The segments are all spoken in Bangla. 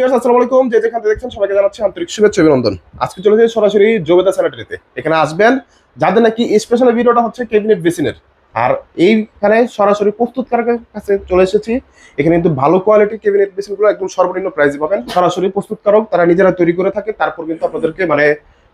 ভিউয়ার্স আসসালামু আলাইকুম। যে যেখান থেকে দেখছেন সবাইকে জানাচ্ছি আন্তরিক শুভেচ্ছা অভিনন্দন। আজকে চলে যাই সরাসরি জবেদা স্যানিটারিতে এখানে আসবেন যাদের নাকি স্পেশাল ভিডিওটা হচ্ছে ক্যাবিনেট বেসিনের। আর এইখানে সরাসরি প্রস্তুতকারকের কাছে চলে এসেছি। এখানে কিন্তু ভালো কোয়ালিটির ক্যাবিনেট বেসিনগুলো একদম সর্বনিম্ন প্রাইসে পাবেন। সরাসরি প্রস্তুতকারক তারা নিজেরা তৈরি করে থাকে তারপর কিন্তু আপনাদেরকে মানে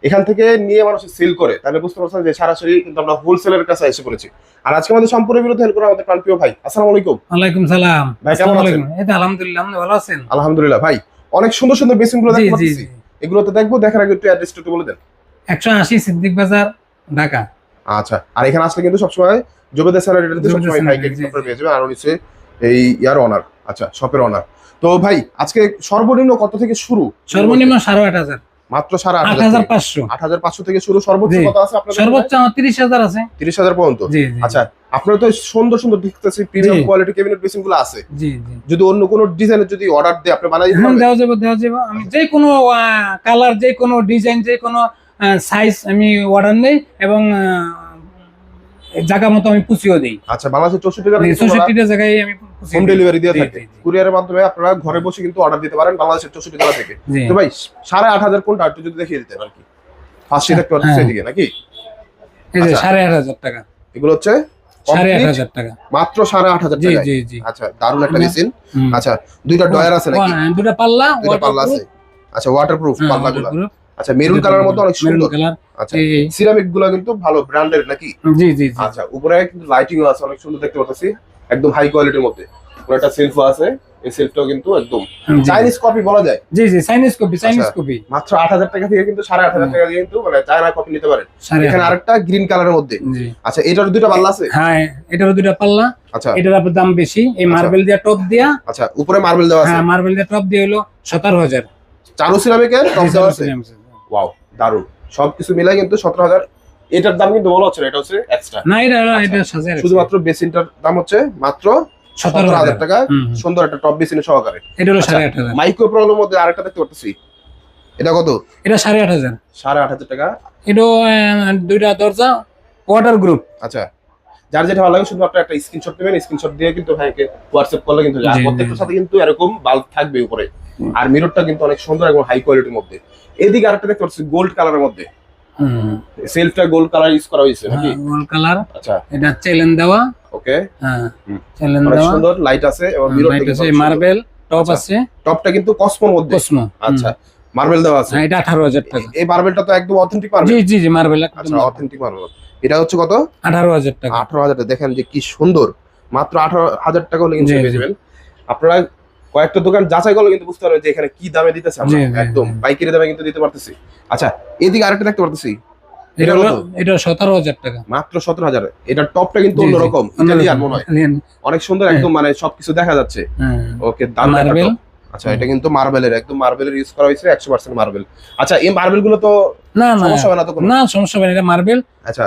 এখান থেকে নিয়ে মানুষ সেল করে। তাহলে বুঝতে পারছেন যে সরাসরি কিন্তু আমরা হোলসেলের কাছে এসে পড়েছি। আর আজকে আমাদের সম্পূর্ণ বিরুদ্ধে হেল্প করে আমাদের প্রাণপ্রিয় ভাই আসসালামু আলাইকুম। ওয়ালাইকুম সালাম। ভাই, কেমন আছেন? আলহামদুলিল্লাহ ভালো আছেন? আলহামদুলিল্লাহ ভাই। অনেক সুন্দর সুন্দর বেসিনগুলো জি এগুলোতে দেখব দেখার আগে একটু অ্যাড্রেসটা একটু বলে দেন। একশো আশি সিদ্দিক বাজার ঢাকা। আচ্ছা আর এখানে আসলে কিন্তু সবসময় জবেদের স্যালারিটাতে জবেদের সবসময় ভাইকে জি, পেয়ে যাবেন আর হচ্ছে এই ইয়ার অনার আচ্ছা শপের অনার তো ভাই আজকে সর্বনিম্ন কত থেকে শুরু? সর্বনিম্ন সাড়ে আট হাজার। মাত্র সাড়ে আট হাজার পাঁচশো। আট হাজার পাঁচশো থেকে শুরু সর্বোচ্চ। কত আছে আপনার সর্বোচ্চ তিরিশ হাজার আছে। তিরিশ হাজার পর্যন্ত। আচ্ছা আপনার তো সুন্দর সুন্দর দেখতেছি প্রিমিয়াম কোয়ালিটি ক্যাবিনেট বেসিনগুলো আছে। জি জি। যদি অন্য কোনো ডিজাইনের যদি অর্ডার দেয় আপনি বানাই দিতে হ্যাঁ পারবেন? দেওয়া যাবে দেওয়া যাবে। আমি যে কোনো কালার যে কোনো ডিজাইন যে কোনো সাইজ আমি অর্ডার নেই এবং জায়গা মতো আমি পুষিয়েও দিই। আচ্ছা বাংলাদেশের চৌষট্টি চৌষট্টিটা জায়গায় আমি হোম ডেলিভারি দিয়ে থাকে। কুরিয়ারের মাধ্যমে আপনারা ঘরে বসে কিন্তু অর্ডার দিতে পারেন বাংলাদেশের চৌষট্টি জেলা থেকে। তো ভাই সাড়ে আট হাজার কোনটা? একটু যদি দেখিয়ে দিতেন আর কি। ফার্স্ট দেখতে পাচ্ছি হ্যাঁ। সেদিকে নাকি? আচ্ছা। সাড়ে আট হাজার টাকা। এগুলো হচ্ছে টাকা। মাত্র সাড়ে আট হাজার জি টাকা জি জি। আচ্ছা দারুণ একটা। মেশিন আচ্ছা দুইটা ডয়ার আছে নাকি? হ্যাঁ, পাল্লা দুইটা পাল্লা আছে। আচ্ছা ওয়াটারপ্রুফ হ্যাঁ, আচ্ছা মেরুন কালার মতো অনেক সুন্দর। আচ্ছা সিরামিকগুলো কিন্তু ভালো ব্র্যান্ডের নাকি? জি জি আচ্ছা উপরে কিন্তু আছে অনেক সুন্দর দেখতে পাচ্ছি। একদম হাই কোয়ালিটির মধ্যে। একটা সেলফ আছে। এই সেলফটাও কিন্তু একদম চাইনিজ কপি বলা যায়? জি জি চাইনিজ কপি চাইনিজ। কপি মাত্র আট হাজার টাকা থেকে কিন্তু সাড়ে আট হাজার টাকা দিয়ে কিন্তু মানে চায়না কপি নিতে পারেন। এখানে আরেকটা গ্রিন কালারের মধ্যে। আচ্ছা এটার দুইটা পাল্লা আছে? হ্যাঁ এটারও দুটা পাল্লা। আচ্ছা। এটার আপনার দাম বেশি। এই। মার্বেল দিয়া টপ দিয়া। আচ্ছা উপরে মার্বেল দেওয়া আছে? হ্যাঁ মার্বেল দিয়া টপ দিয়ে হলো সতেরো হাজার। চারু সিরামিকের টপ দেওয়া আছে? ওয়াও দারুণ সবকিছু মিলাই কিন্তু সতেরো হাজার। এটার দাম কিন্তু বলা হচ্ছে না, এটা হচ্ছে এক্সট্রা না এটা এটা সাজে শুধুমাত্র বেসিনটার দাম হচ্ছে মাত্র সতেরো হাজার টাকা। সুন্দর একটা টপ সহকারে। এটা হলো আচ্ছা। সাড়ে আট হাজার। মাইক্রো প্রবলেমের মধ্যে আরেকটা দেখতে পাচ্ছি এটা কত? এটা সাড়ে আট হাজার। সাড়ে আট হাজার টাকা। এটা দুইটা দরজা ওয়াটার গ্রুপ আচ্ছা যার যেটা ভালো লাগে শুধু আপনার একটা স্ক্রিনশট নেবেন। স্ক্রিনশট দিয়ে কিন্তু ভাইকে হোয়াটসঅ্যাপ করলে কিন্তু প্রত্যেকটার সাথে কিন্তু এরকম বাল্ব থাকবে উপরে। আর মিররটা কিন্তু অনেক সুন্দর এবং হাই কোয়ালিটির মধ্যে। এদিকে আরেকটা দেখতে পাচ্ছি গোল্ড কালারের মধ্যে। সেলফটা গোল্ড কালার ইউজ করা হয়েছে নাকি? ওয়াল কালার আচ্ছা। এটা চেলেন দেওয়া। ওকে? হ্যাঁ। সুন্দর লাইট আছে এবং লাইট আছে মার্বেল টপ আচ্ছা। আছে। টপটা কিন্তু কসমোর মধ্যে। কসমো আচ্ছা মার্বেল দেওয়া আছে। হ্যাঁ এটা আঠারো হাজার টাকা। এই মার্বেলটা তো একদম অথেন্টিক মার্বেল জি জি মার্বেল আচ্ছা অথেন্টিক মার্বেল এটা হচ্ছে কত? আঠারো হাজার টাকা। আঠারো হাজার টাকা। দেখেন যে কি সুন্দর। মাত্র আঠারো হাজার টাকা হলে কিন্তু পেয়ে যাবেন। আপনারা কয়েকটা দোকান যাচাই করলে কিন্তু বুঝতে পারবেন যে এখানে কি দামে দিতেছে। আমরা একদম জি। পাইকারি দামে কিন্তু দিতে পারতেছি। আচ্ছা এদিকে আরেকটা দেখতে পারতেছি। এটা এটা হলো এটা সতেরো হাজার টাকা। মাত্র সতেরো হাজার। এটার টপটা কিন্তু। অন্যরকম মনে হয়। অনেক সুন্দর একদম মানে সবকিছু দেখা যাচ্ছে। হ্যাঁ। ওকে দারুণ একটা মার্বেল আচ্ছা এটা কিন্তু মার্বেলের একদম মার্বেলের ইউজ করা হয়েছে একশো পার্সেন্ট মার্বেল আচ্ছা এই মার্বেলগুলো তো না না। সমস্যা হবে না তো না সমস্যা হবে না এটা মার্বেল আচ্ছা।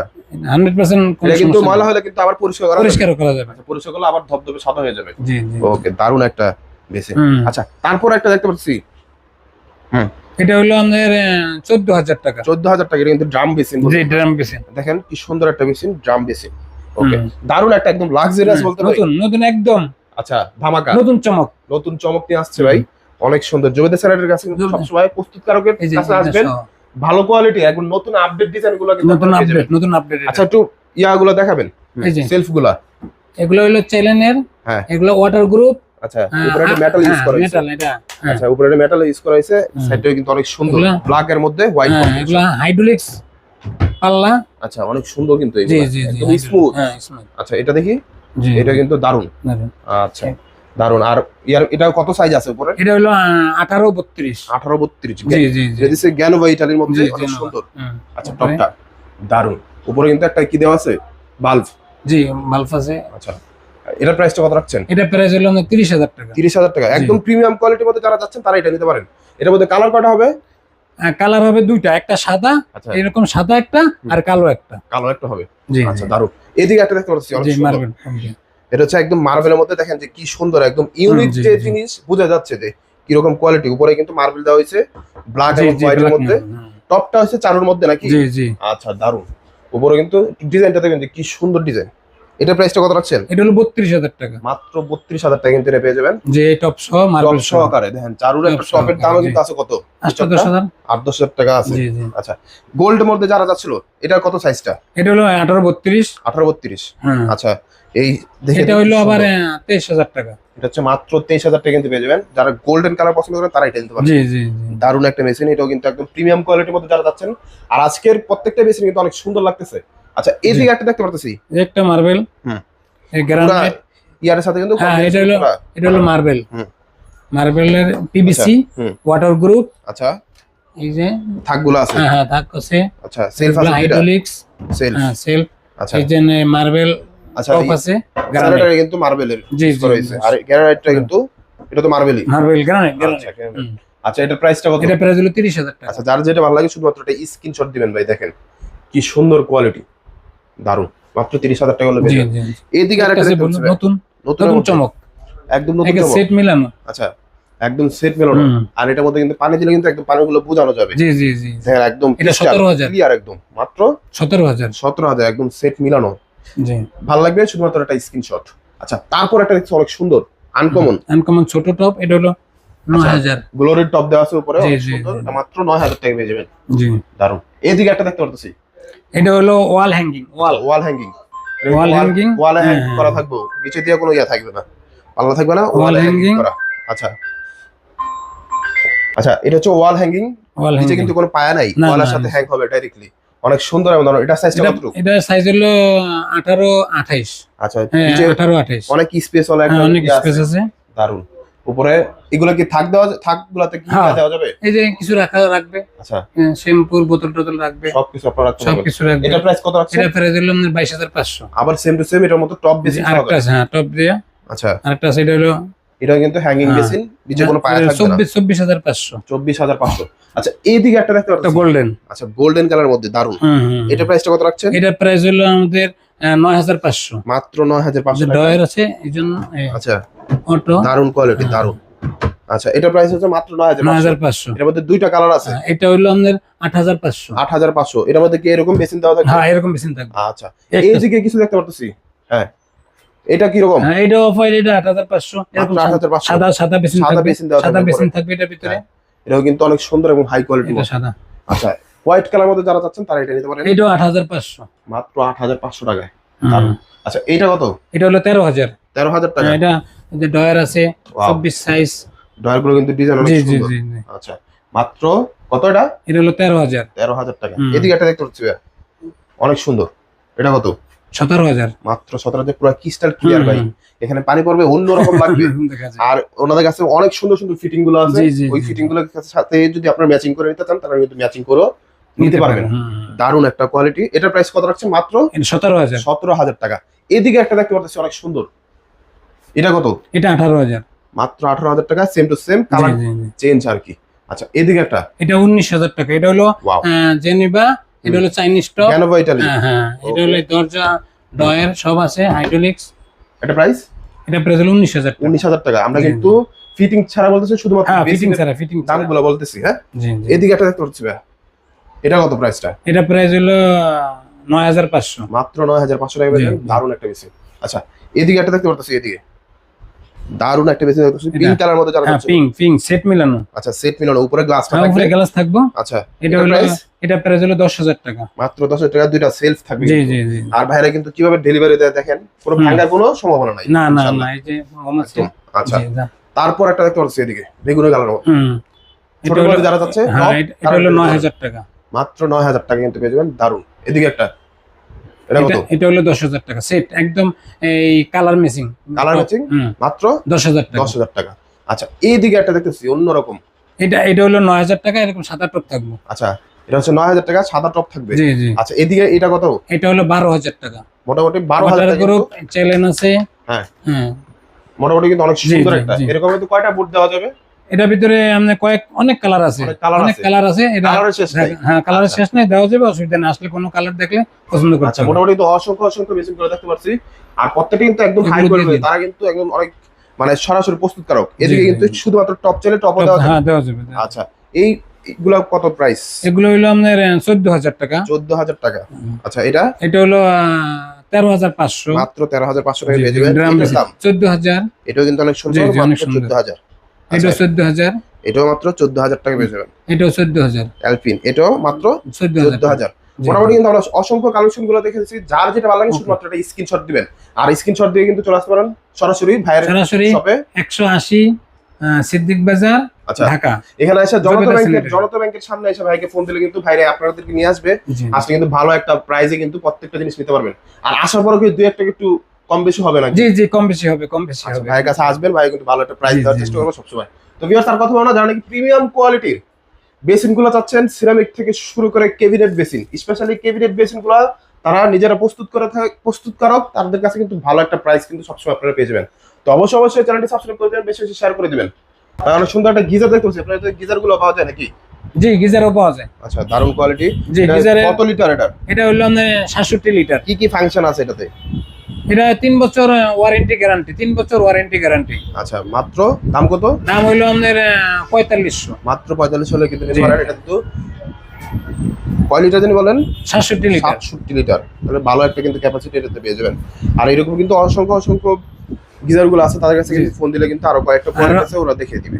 এটা কিন্তু ময়লা হলে কিন্তু আবার পরিষ্কার করা যাবে। পরিষ্কার করা যাবে। আচ্ছা, পরিষ্কার করলে আবার ধবধবে সাদা হয়ে যাবে। জি জি। ওকে দারুণ একটা বেসে আচ্ছা তারপর একটা দেখতে পাচ্ছি। এটা হলো আমাদের চোদ্দ হাজার টাকা। চোদ্দ হাজার টাকা কিন্তু ড্রাম বেসিন জি ড্রাম বেসিন দেখেন কি সুন্দর একটা মেশিন ড্রাম বেসিন ওকে দারুণ একটা একদম লাক্সারিয়াস বলতে নতুন নতুন একদম। আচ্ছা ধামাকা। নতুন চমক। নতুন চমক নিয়ে আসছে ভাই। অনেক সুন্দর। জবেদা স্যারের কাছে কিন্তু। সবসময় প্রস্তুতকারকের কাছে আসবেন। ভালো কোয়ালিটি একদম নতুন আপডেট ডিজাইনগুলো নতুন আপডেট নতুন আপডেট আচ্ছা একটু ইয়াগুলো দেখাবেন। সেলফগুলা। এগুলো হলো চেলেনের হ্যাঁ। এগুলো ওয়াটার গ্রুপ আচ্ছা উপরে একটা মেটাল ইউজ করা হয়েছে। মেটাল এটা হ্যাঁ। আচ্ছা উপরে একটা মেটাল ইউজ করা হয়েছে সাইডটাও কিন্তু অনেক সুন্দর। ব্ল্যাক এর মধ্যে হোয়াইট হ্যাঁ হাইড্রোলিক্স পাল্লা। আচ্ছা অনেক সুন্দর কিন্তু এগুলা। একদম স্মুথ হ্যাঁ আচ্ছা এটা দেখি। এটা কিন্তু দারুণ। দারুণ। আচ্ছা আর ইয়ার এটা কত সাইজ আছে উপরে? এটা হলো আঠারো বত্রিশ। আঠারো বত্রিশ। জি মধ্যে অনেক সুন্দর। আচ্ছা টপটা দারুণ। উপরে কিন্তু একটা কি দেওয়া আছে? বাল্ব। জি বাল্ব আছে। আচ্ছা। এটার প্রাইসটা কত রাখছেন? এটা প্রাইস হলো আমাদের তিরিশ হাজার টাকা। তিরিশ হাজার টাকা। একদম প্রিমিয়াম কোয়ালিটির মধ্যে যারা যাচ্ছেন তারা এটা নিতে পারেন। এটার মধ্যে কালার কটা হবে? কালার হবে দুইটা একটা সাদা আচ্ছা। এরকম সাদা একটা আর কালো একটা। কালো একটা হবে? জি আচ্ছা দারুণ। এদিকে একটা দেখতে পাচ্ছি জি। মার্বেল এটা হচ্ছে একদম মার্বেলের মধ্যে দেখেন যে কি সুন্দর একদম ইউনিক যে জিনিস বোঝা যাচ্ছে যে কীরকম কোয়ালিটি উপরে কিন্তু মার্বেল দেওয়া হয়েছে ব্ল্যাক এবং হোয়াইটের মধ্যে। টপটা হচ্ছে চারুর মধ্যে নাকি? জি জি। আচ্ছা দারুণ। উপরে কিন্তু ডিজাইনটা দেখেন যে কি সুন্দর ডিজাইন এটা প্রাইসটা কত রাখছেন? এটা হলো বত্রিশ হাজার টাকা। মাত্র বত্রিশ হাজার টাকা কিন্তু এটা পেয়ে যাবেন। যে টপ সহ মার্বেল টপ সহকারে দেখেন চারুর একটা টপ টপের দামও কিন্তু আছে কত? আটশো হাজার। আট দশ হাজার টাকা আছে। জি জি। আচ্ছা গোল্ড মধ্যে যারা যাচ্ছিল এটার কত সাইজটা এটা হলো আঠারো বত্রিশ। আঠারো বত্রিশ। হ্যাঁ। আচ্ছা এই দেখে এটা হইল আবার সুন্দর। তেইশ হাজার টাকা। এটা হচ্ছে মাত্র তেইশ হাজার টাকা কিন্তু পেয়ে যাবেন। যারা গোল্ডেন কালার পছন্দ করেন তারা এটা নিতে পারেন জি জি জি। দারুণ একটা মেশিন এটাও কিন্তু একদম প্রিমিয়াম কোয়ালিটির মধ্যে যারা যাচ্ছেন। আর আজকের প্রত্যেকটা মেশিন কিন্তু অনেক সুন্দর লাগতেছে। আচ্ছা এই একটা দেখতে পারতেছি? একটা মার্বেল হুম। এই গ্রানাইট ইয়ারের সাথে কিন্তু হ্যাঁ, এটা হলো-। এটা হলো মার্বেল হুম। মার্বেলের পিবিসি ওয়াটার গ্রুপ আচ্ছা এই যে থাকগুলো আছে? হ্যাঁ হ্যাঁ থাক আছে। আচ্ছা সেলফ আছে হাইড্রোলিক্স সেলফ হ্যাঁ সেলফ আচ্ছা। এই যে মার্বেল আচ্ছা টপ আছে গ্রানাইট কিন্তু মার্বেলের জি জি আর গ্রানাইটটা কিন্তু এটা তো মার্বেলই মার্বেল গ্রানাইট আচ্ছা granite। আচ্ছা এটার প্রাইসটা কত? এটা প্রাইস হলো তিরিশ হাজার টাকা। আচ্ছা যার যেটা ভালো লাগে শুধুমাত্র এটা স্ক্রিনশট দিবেন ভাই দেখেন। কি সুন্দর কোয়ালিটি দারুণ। মাত্র তিরিশ হাজার টাকা হলে বলুন, পাচ্ছি ভাই। নতুন নতুন চমক। একদম নতুন সেট মিলানো। আচ্ছা একদম সেট মেলানো। আর এটার মধ্যে কিন্তু পানি দিলে কিন্তু একদম পানিগুলো বোঝানো যাবে। জি জি জি দেখেন একদম এটা 17,000 ক্লিয়ার একদম। মাত্র সতেরো হাজার। সতেরো হাজার একদম সেট মিলানো। জি। ভালো লাগবে শুধুমাত্র একটা স্ক্রিনশট আচ্ছা তারপর একটা দেখছি অনেক সুন্দর আনকমন আনকমন ছোট টপ এটা হলো নয় আচ্ছা। হাজার। গ্লোরির টপ দেওয়া আছে উপরে সুন্দর। এটা মাত্র নয় হাজার টাকা পেয়ে যাবেন। জি। দারুণ। এইদিকে একটা দেখতে পারতেছি। এটা হলো wall hanging wall wall hanging wall hanging? Wall hang করা হ্যাঁ। থাকবে। নিচে দিয়ে কোনো ইয়া থাকবে না। পাল্লা থাকবে না? ওয়াল হ্যাঙ্গিং করা। আচ্ছা। আচ্ছা এটা হচ্ছে ওয়াল হ্যাঙ্গিং ওয়াল নিচে কিন্তু কোনো পায়া নাই। ওয়ালের সাথে। হ্যাং হবে ডাইরেক্টলি অনেক সুন্দর এবং এটা সাইজটা কতটুকু? এটা সাইজ হলো আঠারো আঠাইশ। আচ্ছা হ্যাঁ নিচে আঠারো আঠাইশ। অনেক স্পেস ওয়ালা একটা হ্যাঁ অনেক ইয়ে স্পেস আছে। দারুণ। উপরে এগুলো কি থাক দেওয়া থাক গুলাতে কি হ্যাঁ। দেওয়া যাবে? এই যে কিছু রাখা রাখবে। আচ্ছা। শ্যাম্পুর বোতল টোতল রাখবে। সবকিছু আপনারা রাখতে সব পারবেন। রাখবে। এটা প্রাইস কত রাখছেন? এটা প্রাইস হলো আপনার বাইশ হাজার পাঁচশো। আবার সেম টু সেম এটার মতো টপ বেসিন আরেকটা আছে হ্যাঁ টপ দিয়ে। আচ্ছা। আরেকটা আছে এটা হলো এটা কিন্তু হ্যাঙ্গিং হ্যাঁ। বেসিন নিচে কোনো পায়া থাকবে না। চব্বিশ চব্বিশ হাজার পাঁচশো। চব্বিশ হাজার পাঁচশো। আচ্ছা এইদিকে একটা দেখতে একটা গোল্ডেন আচ্ছা গোল্ডেন কালার মধ্যে দারুণ। এটা প্রাইসটা কত রাখছেন? এটা প্রাইস হলো আমাদের নয় হাজার পাঁচশো। মাত্র নয় হাজার পাঁচশো ডয়ের আছে এই জন্য আচ্ছা। অটো। দারুণ কোয়ালিটি। দারুণ। আচ্ছা এটা প্রাইস হচ্ছে মাত্র নয় হাজার নয় হাজার পাঁচশো। এর মধ্যে দুইটা কালার আছে? এটা হলো আমাদের আট হাজার পাঁচশো। আট হাজার পাঁচশো। এর মধ্যে কি এরকম বেসিন দেওয়া থাকে? হ্যাঁ এরকম বেশি থাকবে। আচ্ছা। এইদিকে কিছু দেখতে পারতেছি? হ্যাঁ। এটা কি রকম হ্যাঁ এটা অফ হোয়াইট এটা আট হাজার পাঁচশো। এরকম সাদা সাদা বেসিন সাদা বেসিন দেওয়া সাদা বেসিন থাকবে এটার ভিতরে। হ্যাঁ। এটাও কিন্তু অনেক সুন্দর এবং হাই কোয়ালিটি সাদা। আচ্ছা। হোয়াইট কালার মধ্যে যারা চাচ্ছেন তারা এটা নিতে পারেন। এটাও আট হাজার পাঁচশো। মাত্র আট হাজার পাঁচশো টাকায়। আচ্ছা এইটা কত? এটা হলো তেরো হাজার। তেরো হাজার টাকা? এটা যে ডয়ার আছে চব্বিশ সাইজ ডয়ারগুলো কিন্তু ডিজাইন অনেক সুন্দর। আচ্ছা মাত্র কত এটা? এটা হলো তেরো হাজার। তেরো হাজার টাকা। এদিকে একটা দেখতে পাচ্ছি অনেক সুন্দর। এটা কত? সতেরো হাজার। মাত্র সতেরো হাজার পুরো ক্রিস্টাল ক্লিয়ার ভাই। এখানে পানি পড়বে অন্যরকম লাগবে। আর ওনাদের কাছে অনেক সুন্দর সুন্দর ফিটিংগুলো আছে। ওই ফিটিংগুলোর সাথে যদি আপনারা ম্যাচিং করে নিতে চান তাহলে কিন্তু ম্যাচিং করেও নিতে পারবেন। দারুণ একটা কোয়ালিটি এটার প্রাইস কত রাখছে মাত্র সতেরো হাজার। সতেরো হাজার টাকা। এদিকে একটা দেখতে পাচ্ছি অনেক সুন্দর। এটা কত? এটা আঠারো হাজার। মাত্র আঠারো হাজার টাকা same to same colour. Change আর কি। আচ্ছা এদিকে একটা। এটা উনিশ হাজার টাকা। এটা হলো জেনিবা এটা হলো চাইনিজ টপ জ্ঞানবা ইটালি হ্যাঁ হ্যাঁ। এটা হলো দরজা ডয়ের সব আছে হাইড্রোলিক্স এটা প্রাইস এটা প্রাইস হলো উনিশ হাজার উনিশ হাজার টাকা। আমরা কিন্তু ফিটিং ছাড়া বলতেছি শুধুমাত্র হ্যাঁ ফিটিং বেসিকের ছাড়া ফিটিং দামগুলো বলতেছি হ্যাঁ? এদিকে একটা দেখতে পাচ্ছি ভাইয়া। এটা কত প্রাইসটা এটা প্রাইস হলো নয় হাজার পাঁচশো। মাত্র নয় হাজার পাঁচশো টাকা জি, পেয়েছেন জি। দারুণ একটা বেশি আচ্ছা এদিকে একটা দেখতে পারতেছি এদিকে। দারুণ একটা বেশি দেখতেছি এটা- পিঙ্ক কালার মধ্যে যারা হ্যাঁ পিঙ্ক পিঙ্ক সেট মিলানো। আচ্ছা সেট মিলানো। উপরে গ্লাসটা হ্যাঁ উপরে গ্লাস থাকব। আচ্ছা এটা হলো এটা প্রাইস হলো দশ হাজার টাকা। মাত্র দশ হাজার টাকা দুইটা সেলফ থাকবে। জি জি জি। আর ভাইরা কিন্তু কীভাবে ডেলিভারি দেয় দেখেন হুম। ভাঙার কোনো সম্ভাবনা নাই না না না এই যে আছে। আচ্ছা। তারপর একটা দেখতে পাচ্ছি এদিকে বেগুনি কালার মধ্যে হুম। ছোট যারা যাচ্ছে হ্যাঁ এটা- হলো পেয়ে নয় যাবেন। হাজার টাকা। মাত্র নয় হাজার টাকা কিন্তু পেয়ে যাবেন। দারুণ এদিকে একটা এটা কত? এটা এটা হলো দশ হাজার টাকা। সেট একদম এই কালার কালার ম্যাচিং মাত্র টাকা। টাকা। আচ্ছা এইদিকে একটা দেখতেছি অন্যরকম। এটা এটা হলো নয় হাজার টাকা এরকম আট টপ থাকব। আচ্ছা এটা হচ্ছে নয় হাজার টাকা সাদা টপ থাকবে। জি জি। আচ্ছা এদিকে এটা কত? এটা হলো বারো হাজার টাকা। মোটামুটি বারো হাজার টাকা গ্রুপ কিন্তু- চ্যালেঞ্জ আছে। হ্যাঁ। হ্যাঁ। মোটামুটি কিন্তু অনেক সুন্দর একটা। এরকম কয়টা বুট দেওয়া যাবে? এটার ভিতরে আপনার কয়েক অনেক কালার আছে। অনেক কালার আছে। এটা হ্যাঁ কালারের আচ্ছা। শেষ নেই দেওয়া যাবে অসুবিধা নেই। আসলে কোনো কালার দেখলে পছন্দ করতে আচ্ছা মোটামুটি তো অসংখ্য অসংখ্য মেশিন করে দেখতে পাচ্ছি আর প্রত্যেকটা কিন্তু একদম হাই কোয়ালিটি তারা কিন্তু একদম অনেক মানে সরাসরি প্রস্তুতকারক। এদিকে কিন্তু শুধুমাত্র টপ চাইলে টপ দেওয়া হ্যাঁ দেওয়া যাবে আচ্ছা এই এগুলা কত প্রাইস এগুলো হলো আপনার চোদ্দ হাজার টাকা। চোদ্দ হাজার টাকা আচ্ছা এটা? এটা হলো তেরো হাজার পাঁচশো। মাত্র তেরো হাজার পাঁচশো টাকা চোদ্দ হাজার এটাও কিন্তু অনেক সুন্দর। চোদ্দ হাজার আচ্ছা, চোদ্দ হাজার। এটাও মাত্র চোদ্দ হাজার টাকা পেয়ে যাবেন। এটাও চোদ্দ হাজার। অ্যালপিন এটাও মাত্র চোদ্দ চোদ্দ হাজার। হাজার জি। মোটামুটি কিন্তু আমরা অসংখ্য কালেকশনগুলো দেখেছি যার যেটা ভালো লাগে শুধুমাত্র একটা স্ক্রিনশট দিবেন। আর স্ক্রিনশট দিয়ে কিন্তু চলে আসতে পারেন সরাসরি ভাইয়ের সরাসরি শপে একশো আশি সিদ্দিক বাজার আচ্ছা। ঢাকা। এখানে এসে জনতা ব্যাংকের জনতা ব্যাংকের সামনে এসে ভাইকে ফোন দিলে কিন্তু ভাইরে আপনাদেরকে নিয়ে আসবে। আসলে কিন্তু ভালো একটা প্রাইজে কিন্তু প্রত্যেকটা জিনিস নিতে পারবেন। আর আসার পরও কিন্তু দুই একটা একটু কম বেশি হবে না জি জি কম বেশি হবে কম বেশি আচ্ছা, হবে। ভাইয়ের কাছে আসবেন ভাই কিন্তু ভালো একটা প্রাইস দেওয়ার চেষ্টা। করব সবসময়। তো ভিউয়ার্স তার কথা বলো যারা নাকি প্রিমিয়াম কোয়ালিটির বেসিনগুলো চাচ্ছেন সিরামিক থেকে শুরু করে কেবিনেট বেসিন স্পেশালি কেবিনেট বেসিনগুলো তারা নিজেরা প্রস্তুত করে থাকে প্রস্তুতকারক তাদের কাছে কিন্তু ভালো একটা প্রাইস কিন্তু সবসময় আপনারা পেয়ে যাবেন। তো অবশ্যই অবশ্যই চ্যানেলটি সাবস্ক্রাইব করে দেবেন বেশি বেশি শেয়ার করে দিবেন। আর অনেক সুন্দর একটা গিজার দেখতে পাচ্ছি আপনার গিজারগুলো পাওয়া যায় নাকি? জি গিজারও পাওয়া যায়। আচ্ছা দারুণ কোয়ালিটি জি গিজারে কত লিটার এটা? এটা হলো আপনার সাতষট্টি লিটার কি কি ফাংশন আছে এটাতে? এটা তিন বছর ওয়ারেন্টি গ্যারান্টি তিন বছর ওয়ারেন্টি গ্যারান্টি আচ্ছা মাত্র দাম কত? দাম হইল আপনার পঁয়তাল্লিশশো। মাত্র পঁয়তাল্লিশ হলে কিন্তু। এটা কিন্তু কয় লিটার জানি বলেন? সাতষট্টি লিটার। সাতষট্টি লিটার। তাহলে ভালো একটা কিন্তু ক্যাপাসিটি এটাতে পেয়ে যাবেন। আর এরকম কিন্তু অসংখ্য অসংখ্য গিজারগুলো আছে তাদের কাছে ফোন দিলে কিন্তু আরও কয়েকটা আরো- আছে ওরা দেখিয়ে দিবে।